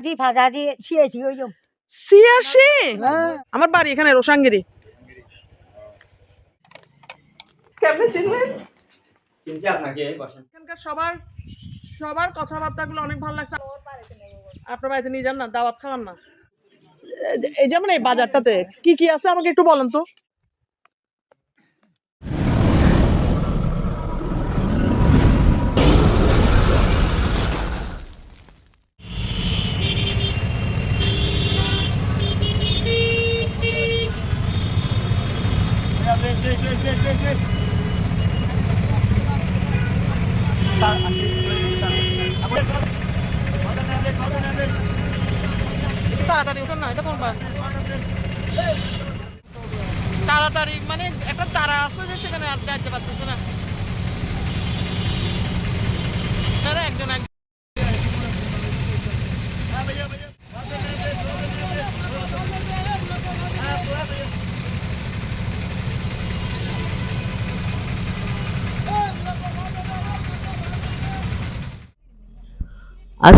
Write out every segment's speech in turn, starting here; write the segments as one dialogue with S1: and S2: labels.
S1: দি ফাঁকা দিয়ে ছিয়েছি ওই যে
S2: ছিয়াশি
S1: হ্যাঁ।
S2: আমার বাড়ি এখানে রোসাঙ্গিরি কেমনে চিনলেন
S3: চিনছি আপনাকে বসেন।
S2: এখানকার সবার সবার কথাবার্তাগুলো অনেক ভালো লাগছে। আপনার বাড়িতে নিয়ে যান না দাওয়াত খাওয়ান না। এই- এই যেমন এই বাজারটাতে কি কি আছে আমাকে একটু বলেন তো তাড়াতাড়ি ওঠেন না এটা কোন বাস তাড়াতাড়ি মানে একটা তারা আছে যে সেখানে আর যাইতে পারতেছে না দাদা একজন একজন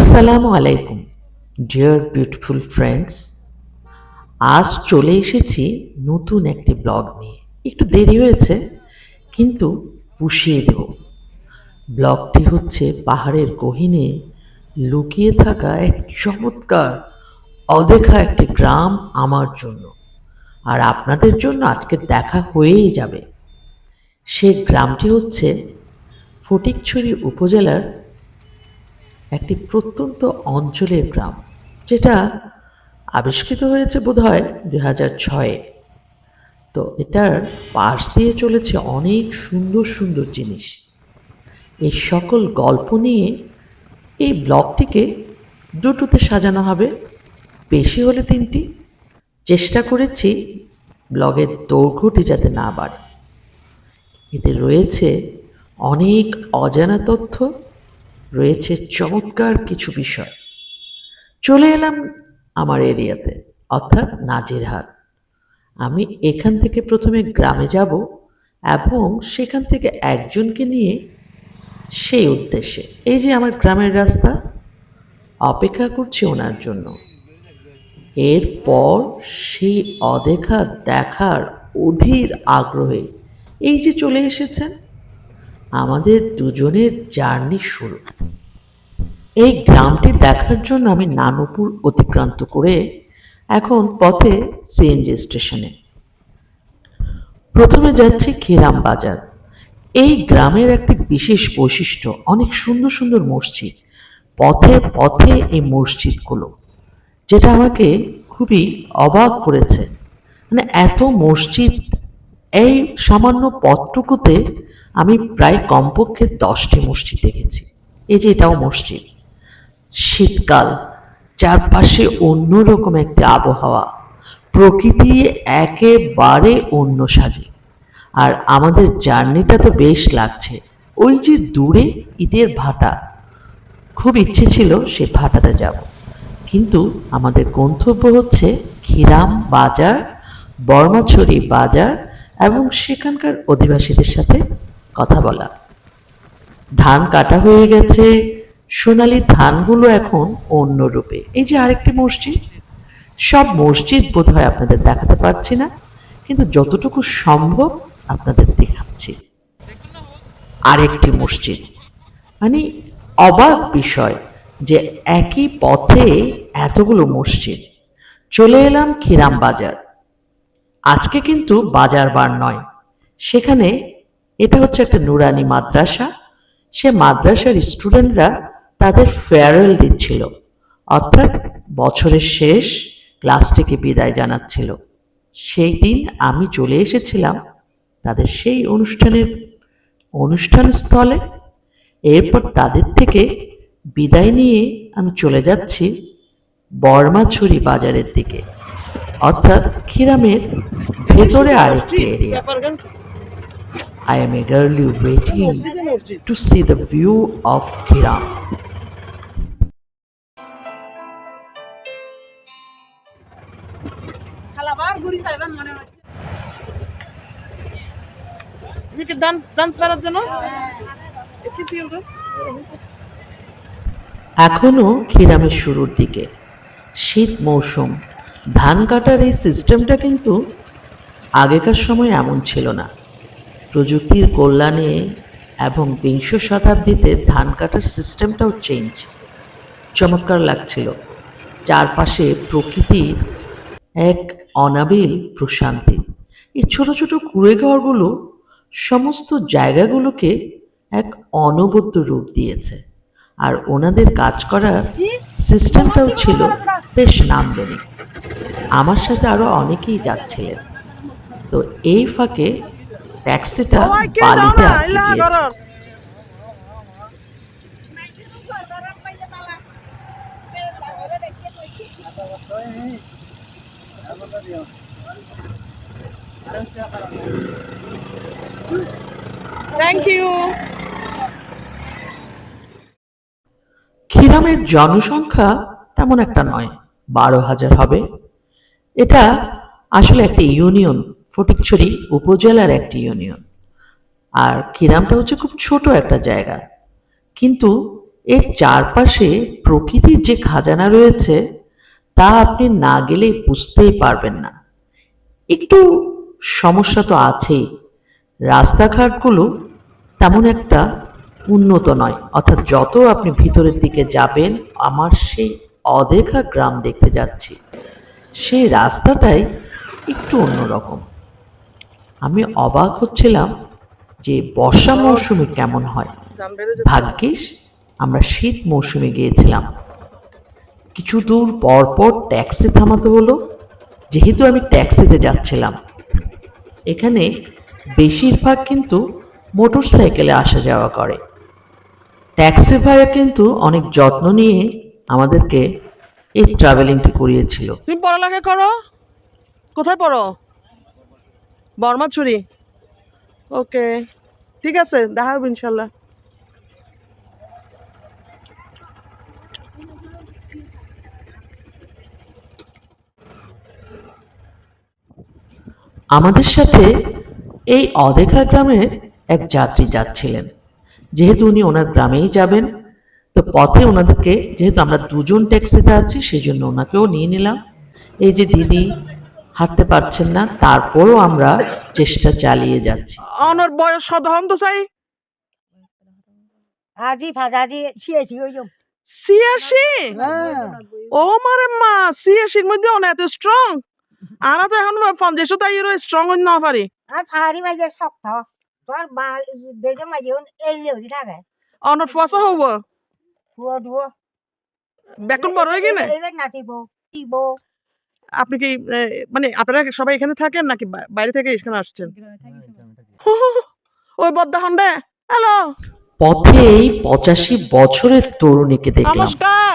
S4: আসসালামু আলাইকুম ডিয়ার বিউটিফুল ফ্রেন্ডস আজ চলে এসেছি নতুন একটি ব্লগ নিয়ে। একটু দেরি হয়েছে, কিন্তু পুষিয়ে দেব। ব্লগটি হচ্ছে পাহাড়ের গহিনে লুকিয়ে থাকা এক চমৎকার, অদেখা একটি গ্রাম আমার জন্য। আর আপনাদের জন্য আজকে দেখা হয়েই যাবে। সে গ্রামটি হচ্ছে ফটিকছড়ি উপজেলার একটি প্রত্যন্ত অঞ্চলের গ্রাম, যেটা আবিষ্কৃত হয়েছে বোধহয় দুই হাজার ছয়ে। তো এটার পাশ দিয়ে চলেছে অনেক সুন্দর সুন্দর জিনিস। এই সকল গল্প নিয়ে এই ব্লগটিকে দুটোতে সাজানো হবে। বেশি হলে তিনটি। চেষ্টা করেছি ব্লগের দৈর্ঘ্যটি যাতে না বাড়ে। এতে রয়েছে অনেক অজানা তথ্য রয়েছে চমৎকার কিছু বিষয়। চলে এলাম আমার এরিয়াতে, অর্থাৎ নাজিরহাট। আমি এখান থেকে প্রথমে গ্রামে যাব এবং সেখান থেকে একজনকে নিয়ে সেই উদ্দেশ্যে, এই যে আমার গ্রামের রাস্তা, অপেক্ষা করছি ওনার জন্য। এরপর সেই অদেখা দেখার অধীর আগ্রহে এই যে চলে এসেছেন আমাদের দুজনের জার্নি শুরু। এই গ্রামটি দেখার জন্য আমি নানুপুর অতিক্রান্ত করে এখন পথে সিএনজি স্টেশনে। প্রথমে যাচ্ছি ক্ষীরাম বাজার। এই গ্রামের একটি বিশেষ বৈশিষ্ট্য, অনেক সুন্দর সুন্দর মসজিদ। পথে পথে এই মসজিদগুলো, যেটা আমাকে খুবই অবাক করেছে। মানে এত মসজিদ, এই সামান্য পথটুকুতে আমি প্রায় কমপক্ষে দশটি মসজিদ দেখেছি। এই যে এটাও মসজিদ। শীতকাল, চারপাশে অন্যরকম একটা আবহাওয়া। প্রকৃতি একেবারে অন্য সাজে। আর আমাদের জার্নিটা তো বেশ লাগছে। ওই যে দূরে ঈদের ভাটা। খুব ইচ্ছে ছিল সে ভাটাতে যাব। কিন্তু আমাদের গন্তব্য হচ্ছে ক্ষীরাম বাজার, বর্মাছড়ি বাজার এবং সেখানকার অধিবাসীদের সাথে কথা বলা। ধান কাটা হয়ে গেছে, সোনালি ধানগুলো এখন অন্য রূপে। এই যে আরেকটি মসজিদ, সব মসজিদ বোধহয় আপনাদের দেখাতে পারছি না, কিন্তু যতটুকু সম্ভব আপনাদের দেখাচ্ছি। আরেকটি মসজিদ। মানে অবাক বিষয় যে একই পথে এতগুলো মসজিদ। চলে এলাম ক্ষীরাম বাজার। আজকে কিন্তু বাজার বার নয়, সেখানে এটা হচ্ছে একটা নুরানি মাদ্রাসা। সে মাদ্রাসার স্টুডেন্টরা তাদের ফেয়ারওয়েল দিচ্ছিল, অর্থাৎ বছরের শেষ ক্লাসটিকে বিদায় জানাচ্ছিল। সেই দিন আমি চলে এসেছিলাম তাদের সেই অনুষ্ঠানের অনুষ্ঠান স্থলে। এরপর তাদের থেকে বিদায় নিয়ে আমি চলে যাচ্ছি বর্মাছড়ি বাজারের দিকে, অর্থাৎ ক্ষীরামের ভেতরে আরেকটি area I am eagerly waiting to see the view of Kiram.
S2: এখনও দিয়ে দাও।
S4: এখনও ক্ষীরামের শুরুর দিকে। শীত মৌসুম। ধান কাটার এই সিস্টেমটা কিন্তু আগেকার সময় এমন ছিল না। প্রযুক্তির কল্যাণে এবং বিংশ শতাব্দীতে ধান কাটার সিস্টেমটাও চেঞ্জ চমৎকার লাগছিল। চারপাশে প্রকৃতির এক অনাবিল প্রশান্তি। এই ছোট ছোট কুড়েঘরগুলো সমস্ত জায়গাগুলোকে এক অনবদ্য রূপ দিয়েছে। আর ওনাদের কাজ করার সিস্টেমটাও ছিল বেশ নান্দনিক। আমার সাথে আরও অনেকেই যাচ্ছিলেন। তো এই ফাঁকে ট্যাক্সিটা বালিতে আটকে গিয়েছে।
S2: থ্যাংক ইউ
S4: খিরামের জনসংখ্যা তেমন একটা নয় বারো হাজার হবে। এটা আসলে একটা ইউনিয়ন। ফটিকছড়ি উপজেলার একটি ইউনিয়ন আর খিরামটা হচ্ছে খুব ছোট একটা জায়গা। কিন্তু এর চারপাশে প্রকৃতির যে খাজানা রয়েছে, তা আপনি না গেলে বুঝতেই পারবেন না। একটু সমস্যা তো আছেই। রাস্তাঘাটগুলো তেমন একটা উন্নত নয়। অর্থাৎ যত আপনি ভিতরের দিকে যাবেন, আমার সেই অদেখা গ্রাম দেখতে যাচ্ছি। সেই রাস্তাটাই একটু অন্যরকম। আমি অবাক হচ্ছিলাম যে বর্ষা মৌসুমে কেমন হয়। ভাগ্যিস আমরা শীত মৌসুমে গিয়েছিলাম। কিছু দূর পর পর ট্যাক্সি থামাতে হলো, যেহেতু আমি ট্যাক্সিতে যাচ্ছিলাম। এখানে বেশিরভাগ কিন্তু মোটর সাইকেলে আসা যাওয়া করে। ট্যাক্সি ভাইয়া কিন্তু অনেক যত্ন নিয়ে আমাদেরকে এই ট্রাভেলিংটি করিয়েছিল।
S2: তুমি পড়ালেখা করো? কোথায় পড়ো? বর্মাছড়ি ওকে। ঠিক আছে, দেখা হবে ইনশাল্লাহ।
S4: আমাদের সাথে এই অদেখা গ্রামের এক যাত্রী যাচ্ছিলেন। যেহেতু উনি ওনার গ্রামেই যাবেন, তো পথে ওনাদেরকে, যেহেতু আমরা দুজন ট্যাক্সিতে আছি সেই জন্য ওনাকেও নিয়ে নিলাম। এই যে দিদি হাঁটতে পারছেন না তারপরও আমরা চেষ্টা চালিয়ে যাচ্ছি।
S2: অনর বয়স সাধারণ তো চাই।
S1: আজি ফাজাজি শিয়েছি ওই
S2: ছিয়াশি
S1: হ্যাঁ।
S2: ও মারে মা ছিয়াশির মধ্যে অনেক এত স্ট্রং আমরা তো এখন পঞ্চাশও তাই স্ট্রং হইতে না পারি।
S1: আর ফাড়ি মাঝে শক্ত। তোর বা দেজে মাঝে এই লেউরি থাকে।
S2: অনর ফসা হব
S1: ধুয়ো ধুয়ো
S2: বেকন বড় হয়ে গেলে
S1: এইবার নাতিব টিব।
S2: আপনি কি মানে আপনারা সবাই এখানে থাকেন নাকি বাইরে থেকে এখানে আসছেন? ওই বদ্দা হন্ডে হ্যালো।
S4: পথে এই পঁচাশি বছরের তরুণীকে দেখলাম।
S2: নমস্কার।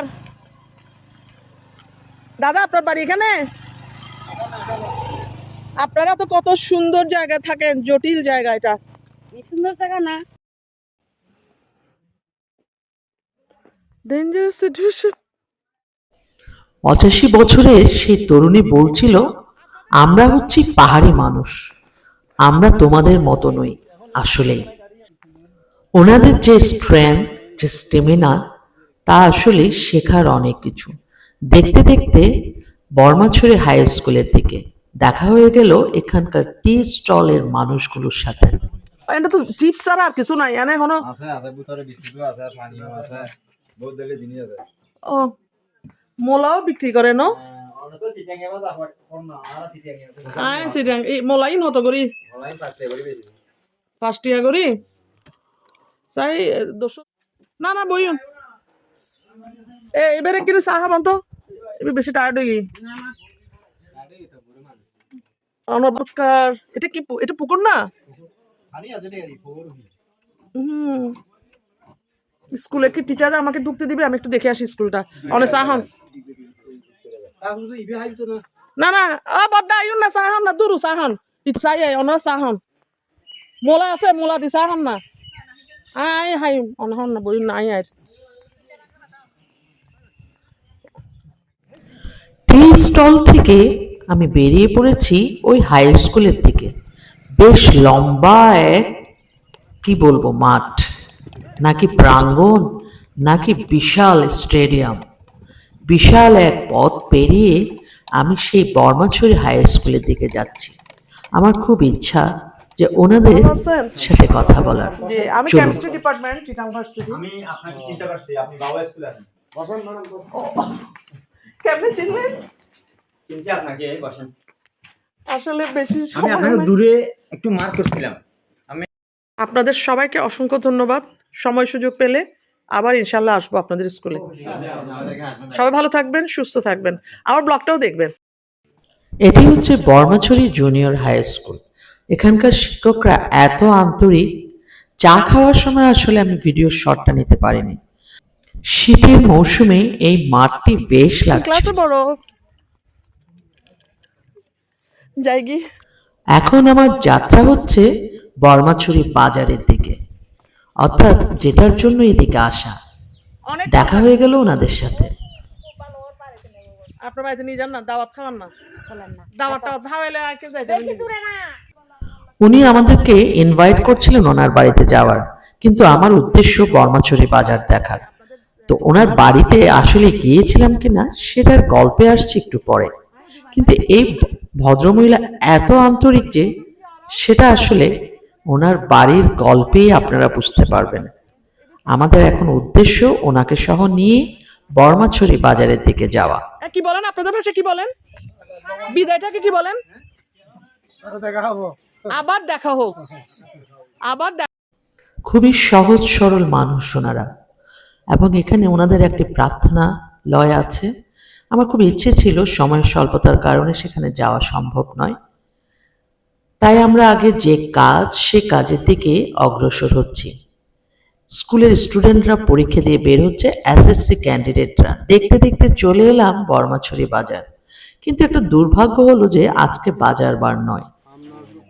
S2: দাদা আপনার বাড়ি এখানে? আপনারা তো কত সুন্দর জায়গায় থাকেন জটিল জায়গা এটা।
S1: এই সুন্দর জায়গা না।
S2: ডেঞ্জারাস সিচুয়েশন
S4: পঁচাশি বছরের সেই তরুণী বলছিল আমরা হচ্ছি পাহাড়ি মানুষ। আমরা তোমাদের মতো নই আসলেই। ওনাদের যে স্ট্রেংথ যে স্টেমিনা তা আসলে শেখার অনেক কিছু। দেখতে দেখতে বর্মাছড়ি হাই স্কুলের দিকে দেখা হয়ে গেল এখানকার টি স্টলের মানুষগুলোর সাথে।
S2: এটা তো চিপস ছাড়া আর কিছু নাই এনে কোনো
S3: আছে আছে ভিতরে বিস্কুটও আছে পানিও আছে বহুত জিনিস আছে।
S2: ও মোলাও বিক্রি করে, ন? মোলাই হতো করি পাঁচ টাকা করি চাই, দুশো না না বইও এ এবারে কিনে চা খাবান তো এবার বেশি টায়ার্ড হয়ে গিয়ে অনবকার এটা কি এটা পুকুর না? হুম স্কুলে কি টিচার আমাকে ঢুকতে দিবে? আমি একটু দেখে আসি স্কুলটা। অনেক সাহন
S3: না
S2: না, আ বদ্দা আইন না সাহন না, দূর সাহন ইট আই অনার সাহন মোলা আছে, মোলা দি সাহন না। আই, হাই অনহন না বই নাই আর
S4: টি স্টল থেকে আমি বেরিয়ে পড়েছি ওই হাই স্কুলের দিকে। বেশ লম্বা কি বলব, মাঠ। নাকি প্রাঙ্গণ, নাকি বিশাল স্টেডিয়াম। বিশাল এক পথ পেরিয়ে আমি সেই বর্মাছড়ি হাই স্কুলের দিকে যাচ্ছি। আমার খুব ইচ্ছা যে ওনাদের সাথে কথা বলার।
S2: আমি। কেমিস্ট্রি ডিপার্টমেন্ট
S3: আমি আপনাকে চিন্তা করছি আপনি বাবা স্কুলে আছেন। বসেন ম্যাডাম
S2: কেমনে চিনলেন?
S3: চিনছি আপনাকে বসেন।
S2: আসলে বেশি
S3: আমি আপনাকে দূরে একটু মার্ক করছিলাম।
S2: আপনাদের সবাইকে অসংখ্য ধন্যবাদ। সময় সুযোগ পেলে আবার ইনশাল্লাহ আসব আপনাদের স্কুলে। সবাই ভালো থাকবেন সুস্থ থাকবেন। আমার ব্লগটাও দেখবেন।
S4: এটি হচ্ছে বর্মাছড়ি জুনিয়র হাই স্কুল। এখানকার শিক্ষকরা এত আন্তরিক চা খাওয়ার সময় আসলে আমি ভিডিও শটটা নিতে পারিনি। শীতের মৌসুমে এই মাঠটি বেশ লাগছে।
S2: বড়
S4: এখন আমার যাত্রা হচ্ছে বর্মাছড়ি বাজারের দিকে। অর্থাৎ যেটার জন্য এদিকে আসা।
S2: অনেক
S4: দেখা হয়ে গেল ওনাদের সাথে।
S2: আপনার বাড়িতে নিয়ে যান না দাওয়াত খাওয়ান না? দাওয়াত টাওয়াত খাওয়াইলে আর কেউ যাইতে
S1: বেশি দূরে না।
S4: উনি আমাদেরকে ইনভাইট করছিলেন ওনার বাড়িতে যাওয়ার কিন্তু আমার উদ্দেশ্য বর্মাছড়ি বাজার দেখার। তো ওনার বাড়িতে আসলে গিয়েছিলাম কিনা সেটার গল্পে আসছি একটু পরে। কিন্তু এই ভদ্রমহিলা এত আন্তরিক যে সেটা আসলে ওনার বাড়ির গল্পেই আপনারা বুঝতে পারবেন। আমাদের এখন উদ্দেশ্য ওনাকে সহ নিয়ে বর্মাছড়ি বাজারের দিকে যাওয়া।
S2: এ, কি বলেন? আপনাদের ভাষা কি বলেন? বিদায়টাকে কি বলেন? আবার দেখা হোক। আবার দেখা
S4: খুবই সহজ সরল মানুষ ওনারা। এবং এখানে ওনাদের একটি প্রার্থনা লয় আছে। আমার খুব ইচ্ছে ছিল সময় স্বল্পতার কারণে সেখানে যাওয়া সম্ভব নয়। তাই আমরা আগে যে কাজ সে কাজের দিকে অগ্রসর হচ্ছি। স্কুলের স্টুডেন্টরা পরীক্ষা দিয়ে বের হচ্ছে এসএসসি ক্যান্ডিডেটরা। দেখতে দেখতে চলে এলাম বর্মাছড়ি বাজার। কিন্তু একটা দুর্ভাগ্য হলো যে আজকে বাজার বার নয়।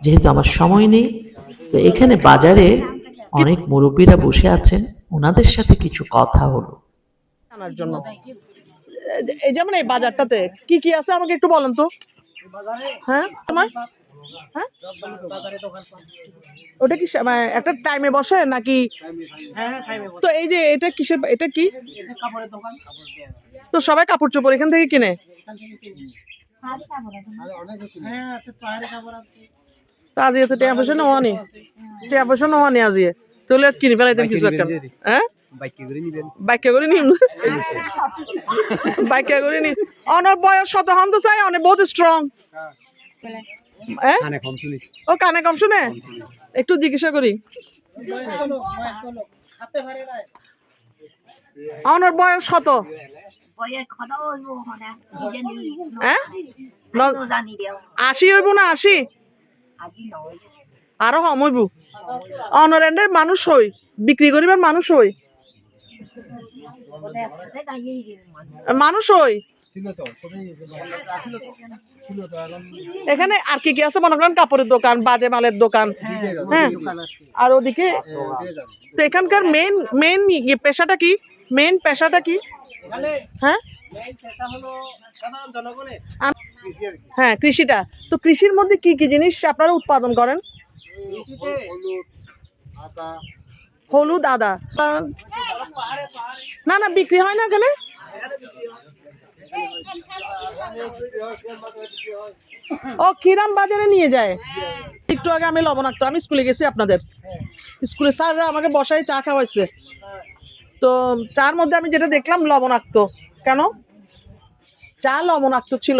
S4: যেহেতু আমার সময় নেই তো এখানে বাজারে অনেক মুরব্বীরা বসে আছেন ওনাদের সাথে কিছু কথা হলো।
S2: জানার জন্য। এই- এই যেমন এই বাজারটাতে কি কি আছে আমাকে একটু বলেন তো। হ্যাঁ তোমার? হ্যাঁ? ওটা কি মানে একটা টাইমে বসে নাকি? তো এই যে এটা কিসের এটা কি? তো সবাই কাপড় চোপড় এখান থেকে কিনে? তো টিয়া পয়সা নেওয়া নি? টিয়া পয়সা নেওয়া নি আজিয়ে তাহলে কিনে ফেলাইতেন কিছু একটা। হ্যাঁ? বাইকে করে নিম। বাইকে করে নি। অনর বয়স শত হন তো চাই অনেক বহুত স্ট্রং ও কানে কম শুনে? একটু জিজ্ঞাসা করি। অনর বয়স কত? আশি হইব না আশি? আরও কম হইব। অনরেন্ডে মানুষ হই বিক্রি করিবার মানুষ হই।
S1: মানুষ
S2: হই? এখানে আর কি কি আছে? মনে করেন কাপড়ের দোকান বাজে মালের দোকান। হ্যাঁ আর ওদিকে তো এখানকার মেন মেন পেশাটা কি? মেন পেশাটা কি? হ্যাঁ? হ্যাঁ কৃষিটা। তো কৃষির মধ্যে কি কি জিনিস আপনারা উৎপাদন করেন? হলুদ আদা। না না বিক্রি হয় না এখানে? ও, কিরাম বাজারে নিয়ে যায়? একটু আগে আমি লবণাক্ত, আমি স্কুলে গেছি আপনাদের। স্কুলে স্যাররা আমাকে বসায় চা খাওয়াইছে। তো চার মধ্যে আমি যেটা দেখলাম লবণাক্ত। কেন? চা লবণাক্ত ছিল।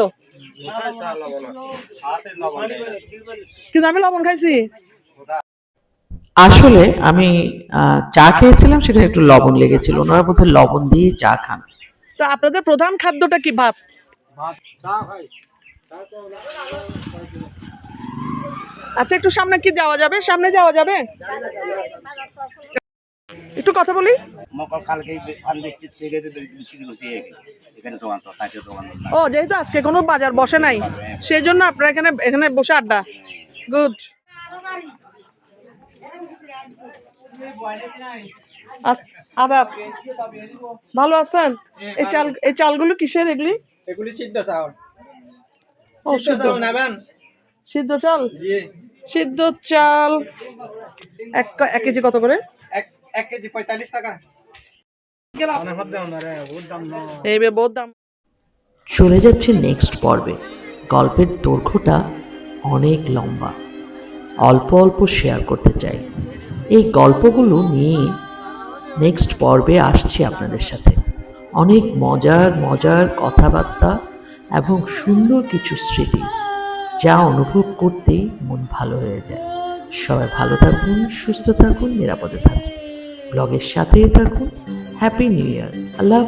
S2: কিন্তু আমি লবণ খাইছি।
S4: আসলে আমি চা খেয়েছিলাম, সেখানে একটু লবণ লেগেছিল। ওনারা বোধহয় লবণ দিয়ে চা খান।
S2: তো আপনাদের প্রধান খাদ্যটা কি? ভাত। আচ্ছা একটু সামনে কি যাওয়া যাবে? সামনে যাওয়া যাবে? একটু কথা বলি। ও যেহেতু আজকে কোনো বাজার বসে নাই সেই জন্য আপনারা এখানে এখানে বসে আড্ডা। গুড। আদাব। ভালো আছেন? এই চাল এই চালগুলো কিসের এগুলি?
S3: এগুলি সিদ্ধ চাউল।
S2: ও, সিদ্ধ
S3: নেবেন?
S2: সিদ্ধ চাল? সিদ্ধ চাল। এক এক কেজি কত করে?
S3: এক এক কেজি পঁয়তাল্লিশ টাকা।
S2: এই বে বহুত দাম।
S4: চলে যাচ্ছে নেক্সট পর্বে। গল্পের দৈর্ঘ্যটা অনেক লম্বা। অল্প অল্প শেয়ার করতে চাই। এই গল্পগুলো নিয়ে নেক্সট পর্বে আসছি আপনাদের সাথে। অনেক মজার মজার কথাবার্তা এবং সুন্দর কিছু স্মৃতি যা অনুভব করতেই মন ভালো হয়ে যায়। সবাই ভালো থাকুন, সুস্থ থাকুন, নিরাপদে থাকুন। ব্লগের সাথেই থাকুন। Happy new year Allah.